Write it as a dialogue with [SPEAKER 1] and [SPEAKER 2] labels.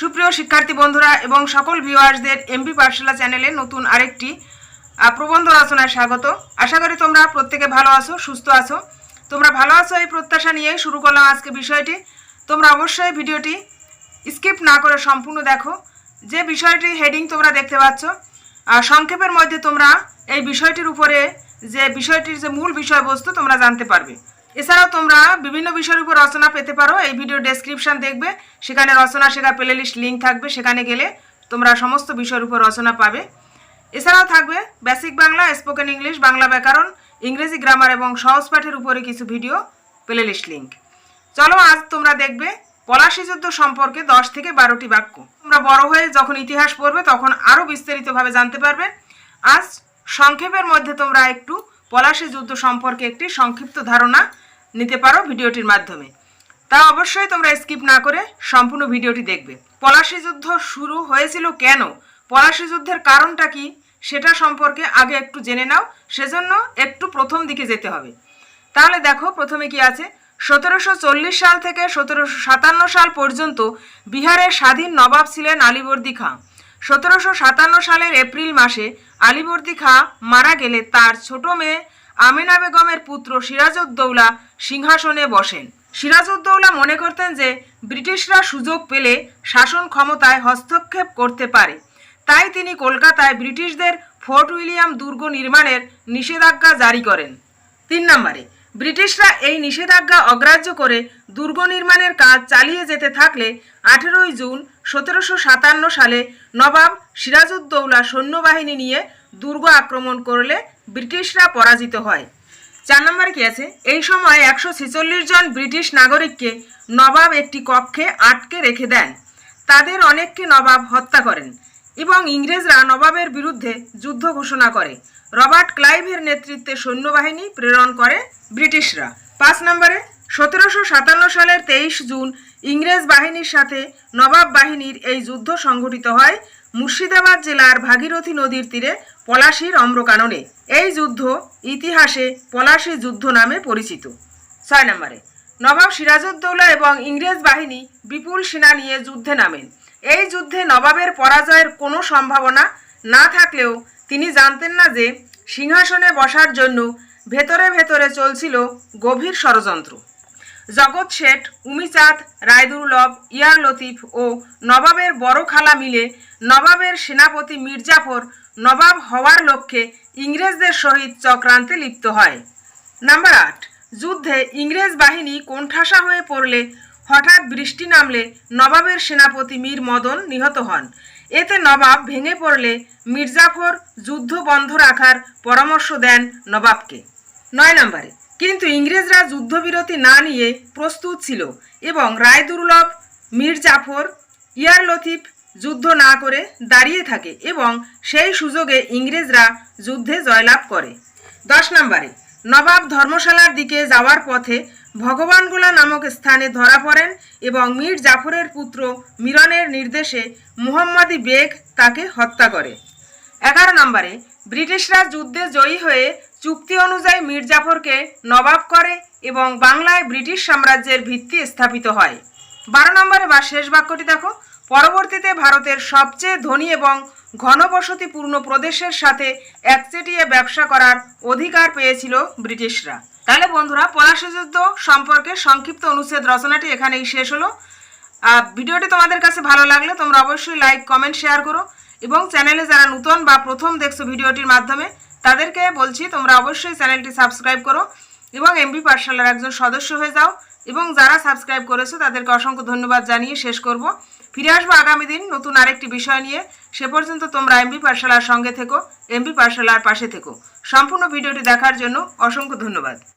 [SPEAKER 1] সুপ্রিয় শিক্ষার্থী বন্ধুরা এবং সকল ভিউয়ার্সদের এমবি পাঠশালা চ্যানেলে নতুন আরেকটি প্রবন্ধ রচনায় স্বাগত। আশা করি তোমরা প্রত্যেকে ভালো আছো, সুস্থ আছো। তোমরা ভালো আছো এই প্রত্যাশা নিয়েই শুরু করলাম আজকে বিষয়টি। তোমরা অবশ্যই ভিডিওটি স্কিপ না করে সম্পূর্ণ দেখো। যে বিষয়টি হেডিং তোমরা দেখতে পাচ্ছ সংক্ষেপের মধ্যে তোমরা এই বিষয়টির উপরে যে বিষয়টির যে মূল বিষয়বস্তু তোমরা জানতে পারবে। এছাড়াও তোমরা বিভিন্ন বিষয়ের উপর রচনা পেতে পারো। এই ভিডিও ডেসক্রিপশন দেখবে। সেখানে রচনা শেখার প্লেলিস্ট লিঙ্ক থাকবে। সেখানে গেলে তোমরা সমস্ত বিষয়ের উপর রচনা পাবে। এছাড়াও থাকবে basic Bangla spoken English Bangla ব্যাকরণ ইংরেজি গ্রামার এবং সহজ পাঠের উপরে কিছু ভিডিও প্লেলিস্ট লিঙ্ক চলো, আজ তোমরা দেখবে পলাশী যুদ্ধ সম্পর্কে দশ থেকে বারোটি বাক্য। তোমরা বড় হয়ে যখন ইতিহাস পড়বে, তখন আরও বিস্তারিতভাবে জানতে পারবে। আজ সংক্ষেপের মধ্যে তোমরা একটু পলাশী যুদ্ধ সম্পর্কে একটি সংক্ষিপ্ত ধারণা নিতে পারো ভিডিওটির মাধ্যমে। তা অবশ্যই তোমরা স্কিপ না করে সম্পূর্ণ ভিডিওটি দেখবে। পলাশী যুদ্ধ শুরু হয়েছিল কেন? পলাশী যুদ্ধের কারণটা কি? সেটা সম্পর্কে আগে একটু জেনে নাও, সেজন্য একটু প্রথম দিকে যেতে হবে। তাহলে দেখো প্রথমে কি আছে? সতেরোশো চল্লিশ সাল থেকে সতেরোশো সাতান্ন সাল পর্যন্ত বিহারের স্বাধীন নবাব ছিলেন আলীবর্দী খাঁ। সতেরোশো সাতান্ন সালের এপ্রিল মাসে আলীবর্দী খাঁ মারা গেলে তার ছোট মেয়ে আমিনা বেগমের পুত্র সিরাজউদ্দৌলা সিংহাসনে বসেন। সিরাজউদ্দৌলা মনে করতেন যে ব্রিটিশরা সুযোগ পেলে শাসন ক্ষমতায় হস্তক্ষেপ করতে পারে। তাই তিনি কলকাতায় ব্রিটিশদের ফোর্ট উইলিয়াম দুর্গ নির্মাণের নিষেধাজ্ঞা জারি করেন। তিন নম্বরে, ব্রিটিশরা এই নিষেধাজ্ঞা অগ্রাহ্য করে দুর্গ নির্মাণের কাজ চালিয়ে যেতে থাকলে আঠেরোই জুন সতেরোশো সাতান্ন সালে নবাব সিরাজউদ্দৌলা সৈন্যবাহিনী নিয়ে দুর্গ আক্রমণ করলে ব্রিটিশরা পরাজিত হয়। চার নম্বর কি আছে? এই সময় একশো ছেচল্লিশ জন ব্রিটিশ নাগরিককে নবাব একটি কক্ষে আটকে রেখে দেন। তাদের অনেককে নবাব হত্যা করেন এবং ইংরেজরা নবাবের বিরুদ্ধে যুদ্ধ ঘোষণা করে। রবার্ট ক্লাইভের নেতৃত্বে সৈন্যবাহিনী প্রেরণ করে ব্রিটিশরা। পাঁচ নম্বরে, সতেরোশো সাতান্ন সালের তেইশ জুন ইংরেজ বাহিনীর সাথে নবাব বাহিনীর এই যুদ্ধ সংঘটিত হয়। মুর্শিদাবাদ জেলার ভাগীরথী নদীর তীরে পলাশীর অম্রকাননে। এই যুদ্ধ ইতিহাসে পলাশী যুদ্ধ নামে পরিচিত। ছয় নম্বরে, নবাব সিরাজউদ্দৌলা এবং ইংরেজ বাহিনী বিপুল সেনা নিয়ে যুদ্ধে নামেন। এই যুদ্ধে নবাবের পরাজয়ের কোনো সম্ভাবনা না থাকলেও তিনি জানতেন না যে সিংহাসনে বসার জন্য ভেতরে ভেতরে চলছিল গভীর ষড়যন্ত্র। জগৎ শেঠ, উমিচাঁদ, রায়দুর্লভ, ইয়ার লতিফ ও নবাবের বড় খালা মিলে নবাবের সেনাপতি মির্জাফর নবাব হওয়ার লক্ষ্যে ইংরেজদের সহিত চক্রান্তে লিপ্ত হয়। নাম্বার আট, যুদ্ধে ইংরেজ বাহিনী কোণঠাসা হয়ে পড়লে হঠাৎ বৃষ্টি নামলে নবাবের সেনাপতি মীর মদন নিহত হন। এতে নবাব ভেঙে পড়লে মির্জাফর যুদ্ধ বন্ধ রাখার পরামর্শ দেন নবাবকে। নয় নম্বরে কিন্তু ইংরেজরা যুদ্ধবিরতি না নিয়ে প্রস্তুত ছিল এবং রায়দুর্লভ, মীর জাফর, ইয়ার লতিফ যুদ্ধ না করে দাঁড়িয়ে থাকে এবং সেই সুযোগে ইংরেজরা যুদ্ধে জয়লাভ করে। দশ নম্বরে, নবাব ধর্মশালার দিকে যাওয়ার পথে ভগবানগোলা নামক স্থানে ধরা পড়েন এবং মীর জাফরের পুত্র মিরনের নির্দেশে মুহাম্মাদি বেগ তাকে হত্যা করে। এগারো নম্বরে, ব্রিটিশরা যুদ্ধে জয়ী হয়ে চুক্তি অনুযায়ী মীর জাফরকে নবাব করে এবং বাংলায় ব্রিটিশ সাম্রাজ্যের ভিত্তি স্থাপিত হয়। বারো নম্বরে বা শেষ বাক্যটি দেখো। পরবর্তীতে ভারতের সবচেয়ে ধনী এবং ঘনবসতিপূর্ণ প্রদেশের সাথে একচেটিয়ে ব্যবসা করার অধিকার পেয়েছিল ব্রিটিশরা। তাহলে বন্ধুরা, পলাশী যুদ্ধ সম্পর্কে সংক্ষিপ্ত অনুচ্ছেদ রচনাটি এখানেই শেষ হলো। ভিডিওটি তোমাদের কাছে ভালো লাগলে তোমরা অবশ্যই লাইক, কমেন্ট, শেয়ার করো এবং চ্যানেলে যারা নতুন বা প্রথম দেখছ ভিডিওটির মাধ্যমে তাদেরকে বলছি, তোমরা অবশ্যই চ্যানেলটি সাবস্ক্রাইব করো এবং এমবি পাঠশালার একজন সদস্য হয়ে যাও এবং যারা সাবস্ক্রাইব করেছ তাদেরকে অসংখ্য ধন্যবাদ জানিয়ে শেষ করব। ফিরে আসব আগামী দিন নতুন আরেকটি বিষয় নিয়ে। সে পর্যন্ত তোমরা এমবি পাঠশালার সঙ্গে থেকো, এমবি পাঠশালার পাশে থেকো। সম্পূর্ণ ভিডিওটি দেখার জন্য অসংখ্য ধন্যবাদ।